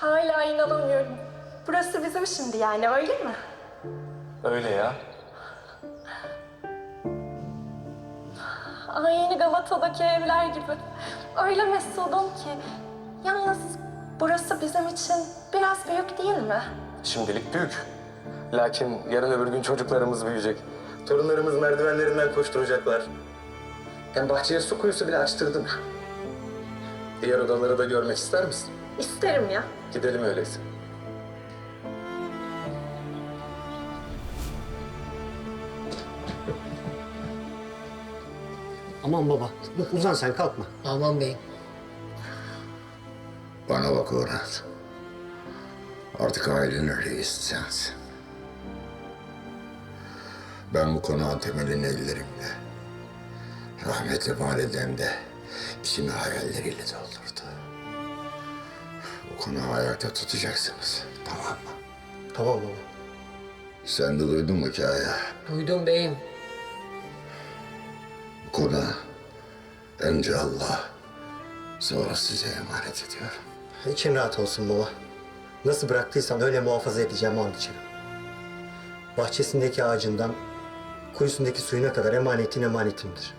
Hala inanamıyorum. Burası bizim şimdi yani öyle mi? Öyle ya. Aynı Galata'daki evler gibi. Öyle mesudum ki. Yalnız burası bizim için biraz büyük değil mi? Şimdilik büyük. Lakin yarın öbür gün çocuklarımız büyüyecek. Torunlarımız merdivenlerinden koşturacaklar. Hem bahçeye su kuyusu bile açtırdım. Diğer odaları da görmek ister misin? İsterim ya. Gidelim öyleyse. Aman baba, uzan sen kalkma. Aman beyim. Bana bak Orhan. Artık ailenin reisi sensin. Ben bu konağın temelini ellerimle, rahmetli validem de içimi hayalleriyle doldurdu. Konağı ayakta tutacaksınız, tamam mı? Tamam baba. Sen de duydun mu Kaya? Duydum beyim. Bu konağı önce Allah, sonra size emanet ediyorum. İçin rahat olsun baba. Nasıl bıraktıysan öyle muhafaza edeceğim and içerim. Bahçesindeki ağacından kuyusundaki suyuna kadar emanetin emanetimdir.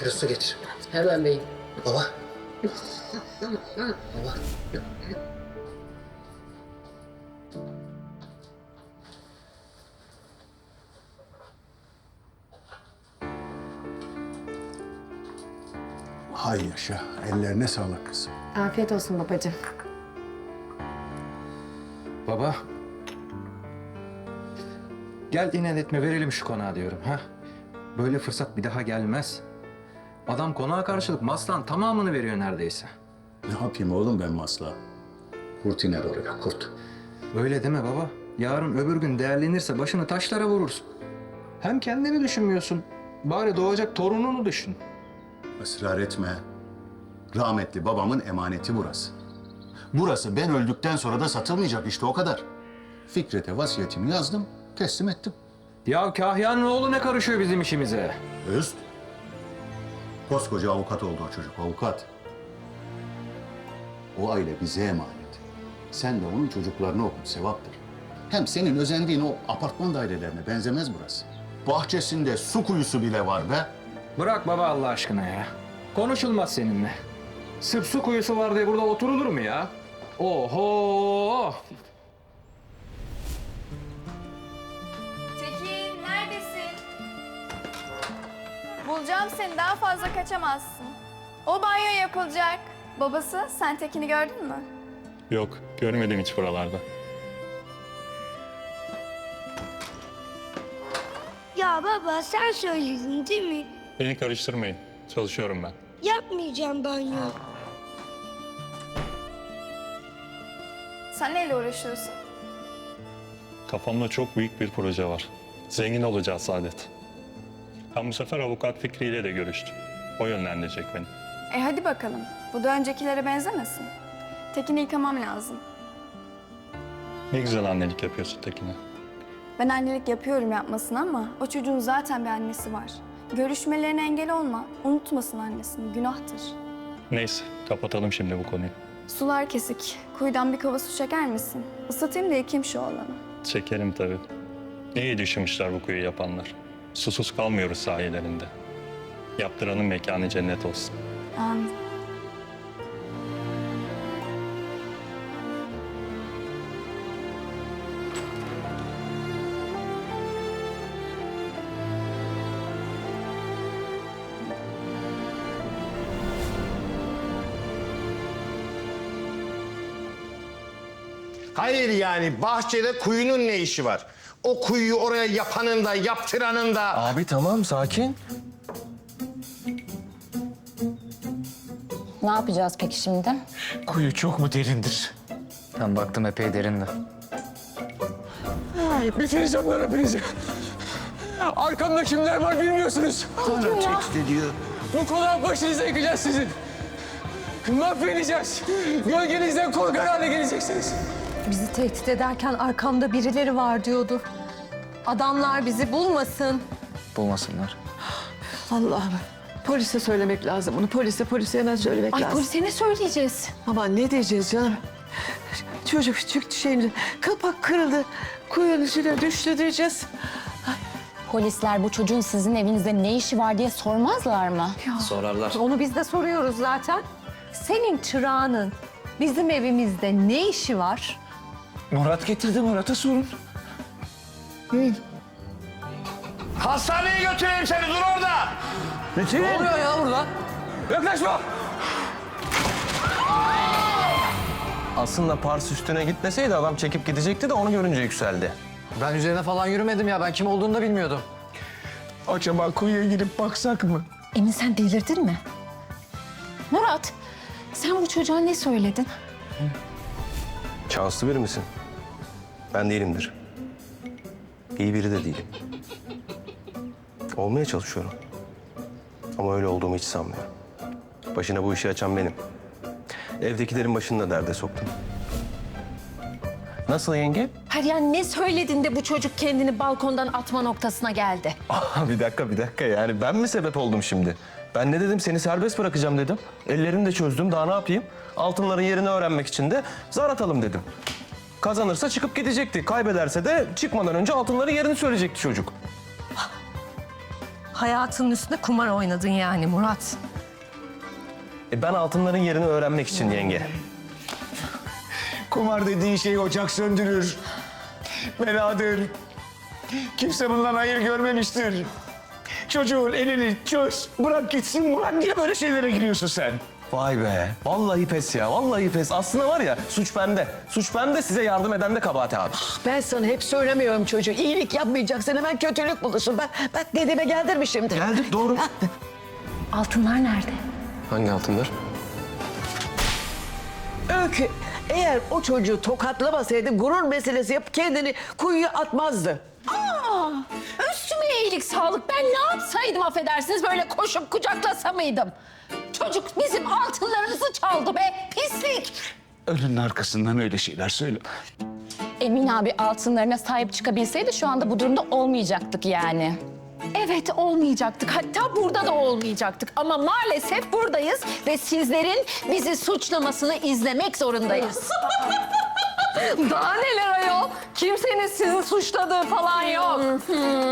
Biraz su getir. Hemen beyim. Baba. baba. Hay yaşa. Ellerine sağlık kızım. Afiyet olsun babacığım. Baba. Gel inat etme verelim şu konağı diyorum ha. Böyle fırsat bir daha gelmez. Adam konağa karşılık maslan tamamını veriyor neredeyse. Ne yapayım oğlum ben masla? Kurt iner oraya, kurt. Öyle deme baba. Yarın öbür gün değerlenirse başını taşlara vurursun. Hem kendini düşünmüyorsun. Bari doğacak torununu düşün. Israr etme. Rahmetli babamın emaneti burası. Burası ben öldükten sonra da satılmayacak işte o kadar. Fikret'e vasiyetimi yazdım, teslim ettim. Ya Kahya'nın oğlu ne karışıyor bizim işimize? Üst. Koskoca avukat oldu o çocuk, avukat. O aile bize emanet. Sen de onun çocuklarını okut, sevaptır. Hem senin özendiğin o apartman dairelerine benzemez burası. Bahçesinde su kuyusu bile var be. Bırak baba Allah aşkına ya. Konuşulmaz seninle. Sırf su kuyusu var diye burada oturulur mu ya? Oho! Bulacağım seni daha fazla kaçamazsın. O banyo yapılacak. Babası sen Tekin'i gördün mü? Yok, görmedim hiç buralarda. Ya baba sen söyledin değil mi? Beni karıştırmayın. Çalışıyorum ben. Yapmayacağım banyo. Sen neyle uğraşıyorsun? Kafamda çok büyük bir proje var. Zengin olacağız Saadet. Ben bu sefer avukat Fikri ile de görüştüm. O yönlendirecek beni. E hadi bakalım. Bu da öncekilere benzemesin. Tekin'i yıkamam lazım. Ne güzel annelik yapıyorsun Tekin'e. Ben annelik yapıyorum yapmasını ama o çocuğun zaten bir annesi var. Görüşmelerine engel olma. Unutmasın annesini. Günahtır. Neyse, kapatalım şimdi bu konuyu. Sular kesik. Kuyudan bir kova su çeker misin? Isıtayım da yıkayayım şu oğlanı. Çekerim tabii. İyi düşünmüşler bu kuyu yapanlar. Susuz kalmıyoruz sahillerinde. Yaptıranın mekanı cennet olsun. Amin. Hayır yani bahçede kuyunun ne işi var? O kuyuyu oraya yapanın da yaptıranın da... Abi tamam sakin. Ne yapacağız peki şimdi? Kuyu çok mu derindir? Ben baktım epey derinde. Bitireceğim lan hepinizi. Arkamda kimler var bilmiyorsunuz. Tehdit ediyor. Bu konağın başınıza yıkacağız sizin. Mahvedeceğiz. Gölgenizden korkar hale geleceksiniz. Bizi tehdit ederken arkamda birileri var diyordu. Adamlar bizi bulmasın. Bulmasınlar. Allah'ım Polise söylemek lazım bunu. Polise, polise hemen söylemek Ay lazım. polise ne söyleyeceğiz? Aman ne diyeceğiz canım? Çocuk çıktı şeyimize. Kapak kırıldı. Kuyunun içine düştü diyeceğiz. Polisler bu çocuğun sizin evinizde ne işi var diye sormazlar mı? Sorarlar. Onu biz de soruyoruz zaten. Senin çırağının bizim evimizde ne işi var? Murat getirdi Murat'a sorun. Hastaneye götüreyim seni dur orada. Ne oluyor ya burada? Yaklaşma! Aslında Pars üstüne gitmeseydi adam çekip gidecekti de onu görünce yükseldi. Ben üzerine falan yürümedim ya. Ben kim olduğunu da bilmiyordum. Acaba kuyuya girip baksak mı? Emin sen delirdin mi? Murat, sen bu çocuğa ne söyledin? Şanslı biri misin? Ben değilimdir. İyi biri de değilim. Olmaya çalışıyorum. Ama öyle olduğumu hiç sanmıyorum. Başına bu işi açan benim. Evdekilerin başını da derde soktum. Nasıl yenge? Yani ne söyledin de bu çocuk kendini balkondan atma noktasına geldi? bir dakika bir dakika yani ben mi sebep oldum şimdi? Ben ne dedim seni serbest bırakacağım dedim. Ellerini de çözdüm daha ne yapayım? Altınların yerini öğrenmek için de zar atalım dedim. Kazanırsa çıkıp gidecekti. Kaybederse de çıkmadan önce altınların yerini söyleyecekti çocuk. Hayatının üstünde kumar oynadın yani Murat. E ben altınların yerini öğrenmek için yenge. Kumar dediğin şey ocak söndürür. Beladır. Kimse bundan hayır görmemiştir. Çocuğun elini çöz, bırak gitsin Murat. Niye böyle şeylere giriyorsun sen? Vay be. Vallahi pes ya. Vallahi pes. Aslında var ya suç bende. Suç bende size yardım eden de kabahat abi. Ben sana hep söylemiyorum çocuğu. İyilik yapmayacaksın hemen kötülük bulursun. Ben, bak dedeme geldir mi şimdi? Geldik doğru. Altınlar nerede? Hangi altınlar? Öykü eğer o çocuğu tokatlamasaydı gurur meselesi yapıp kendini kuyuya atmazdı. Aa, üstüme iyilik sağlık. Ben ne yapsaydım affedersiniz böyle koşup kucaklasa mıydım? Çocuk bizim altınlarımızı çaldı be pislik. Önünün arkasından öyle şeyler söyle. Emin abi altınlarına sahip çıkabilseydi şu anda bu durumda olmayacaktık yani. Evet olmayacaktık. Hatta burada da olmayacaktık. Ama maalesef buradayız ve sizlerin bizi suçlamasını izlemek zorundayız. Daha neler ayol? Kimsenin sizi suçladığı falan yok.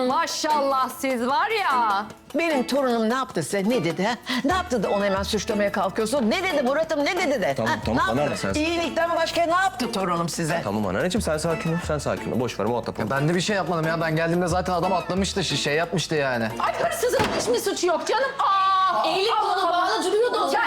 Maşallah siz var ya. Benim torunum ne yaptı size? Ne dedi? ha? Ne yaptı da onu hemen suçlamaya kalkıyorsun? Ne dedi Murat'ım ne dedi de? Tamam, tamam, ne anneanne, yaptı? sen- İyilikten başka ne yaptı torunum size? Tamam anneanneciğim sen sakin ol. Sen sakin ol. Boş ver muhatap ol. Ben de bir şey yapmadım ya. Ben geldiğimde zaten adam atlamıştı, şey yapmıştı yani. Ay hırsızın hiç mi suçu yok canım? Aa, eğilip koluna bağlı duruyordu o zaman.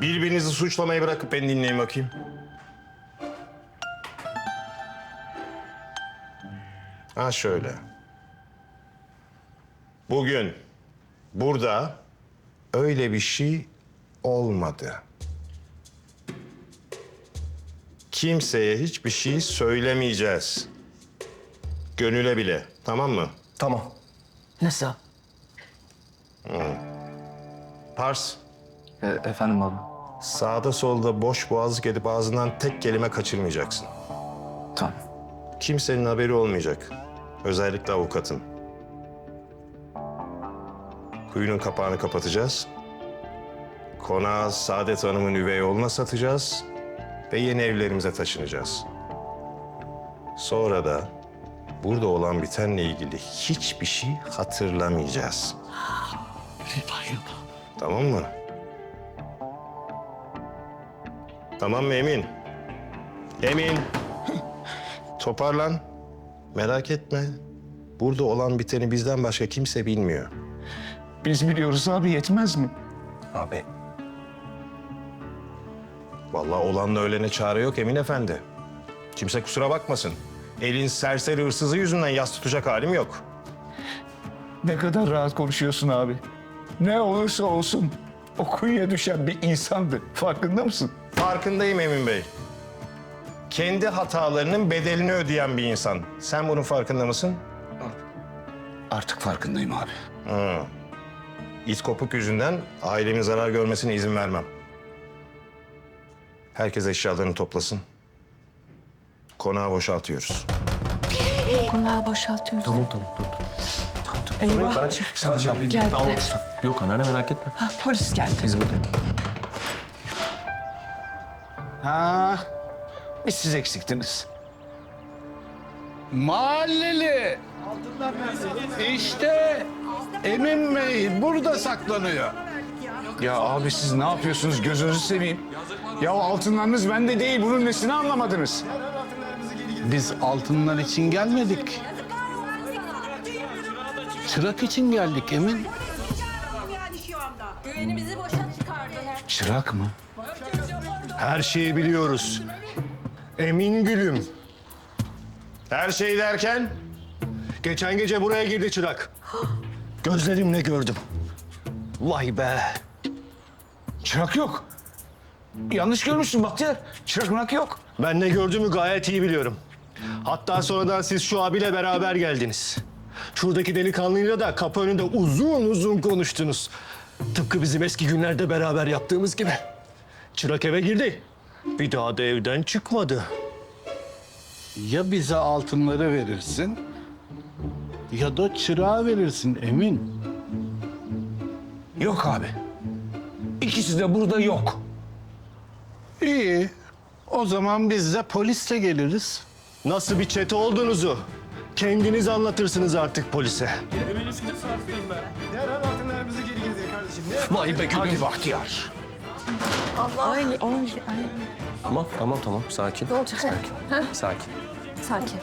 Birbirinizi suçlamayı bırakıp beni dinleyin bakayım. Ha şöyle. Bugün burada öyle bir şey olmadı. Kimseye hiçbir şey söylemeyeceğiz. Gönüle bile. Tamam mı? Tamam. Nasıl? Pars. E, efendim baba. Sağda solda boş boğazlık edip ağzından tek kelime kaçırmayacaksın. Tamam. Kimsenin haberi olmayacak. Özellikle avukatın. Kuyunun kapağını kapatacağız. Konağı Saadet Hanım'ın üvey oğluna satacağız. Ve yeni evlerimize taşınacağız. Sonra da burada olan bitenle ilgili hiçbir şey hatırlamayacağız. Tamam mı? Tamam mı Emin? Emin. Toparlan. Merak etme. Burada olan biteni bizden başka kimse bilmiyor. Biz biliyoruz abi yetmez mi? Abi. Vallahi olanla ölene çare yok Emin Efendi. Kimse kusura bakmasın. Elin serseri hırsızı yüzünden yas tutacak halim yok. Ne kadar rahat konuşuyorsun abi. Ne olursa olsun o kuyuya düşen bir insandı. Farkında mısın? Farkındayım Emin Bey. Kendi hatalarının bedelini ödeyen bir insan. Sen bunun farkında mısın? Artık farkındayım abi. Hı. İt kopuk yüzünden ailemin zarar görmesine izin vermem. Herkes eşyalarını toplasın. Konağı boşaltıyoruz. Konağı boşaltıyoruz. Tamam tamam dur. Eyvah. Geldi. Yok anneanne merak etme. Ha, polis geldi. Biz buradayız. Ha, biz siz eksiktiniz. Mahalleli. İşte Emin Bey burada saklanıyor. Ya abi siz ne yapıyorsunuz gözünüzü seveyim. Ya altınlarınız bende değil bunun nesini anlamadınız? Biz altınlar için gelmedik. Çırak için geldik Emin. Çırak mı? Her şeyi biliyoruz. Emin gülüm. Her şey derken? Geçen gece buraya girdi çırak. Gözlerimle gördüm. Vay be. Çırak yok. Yanlış görmüşsün Bahtiyar. Çırak mırak yok. Ben ne gördüğümü gayet iyi biliyorum. Hatta sonradan siz şu abiyle beraber geldiniz. Şuradaki delikanlıyla da kapı önünde uzun uzun konuştunuz. Tıpkı bizim eski günlerde beraber yaptığımız gibi. Çırak eve girdi. Bir daha da evden çıkmadı. Ya bize altınları verirsin ya da çırağı verirsin Emin. Yok abi. İkisi de burada yok. İyi. O zaman biz de polisle geliriz. Nasıl bir çete olduğunuzu kendiniz anlatırsınız artık polise. Vay be Hadi Bahtiyar. Ay, ay, ay. Tamam tamam tamam sakin. Ne olacak? Ha? Sakin. Sakin.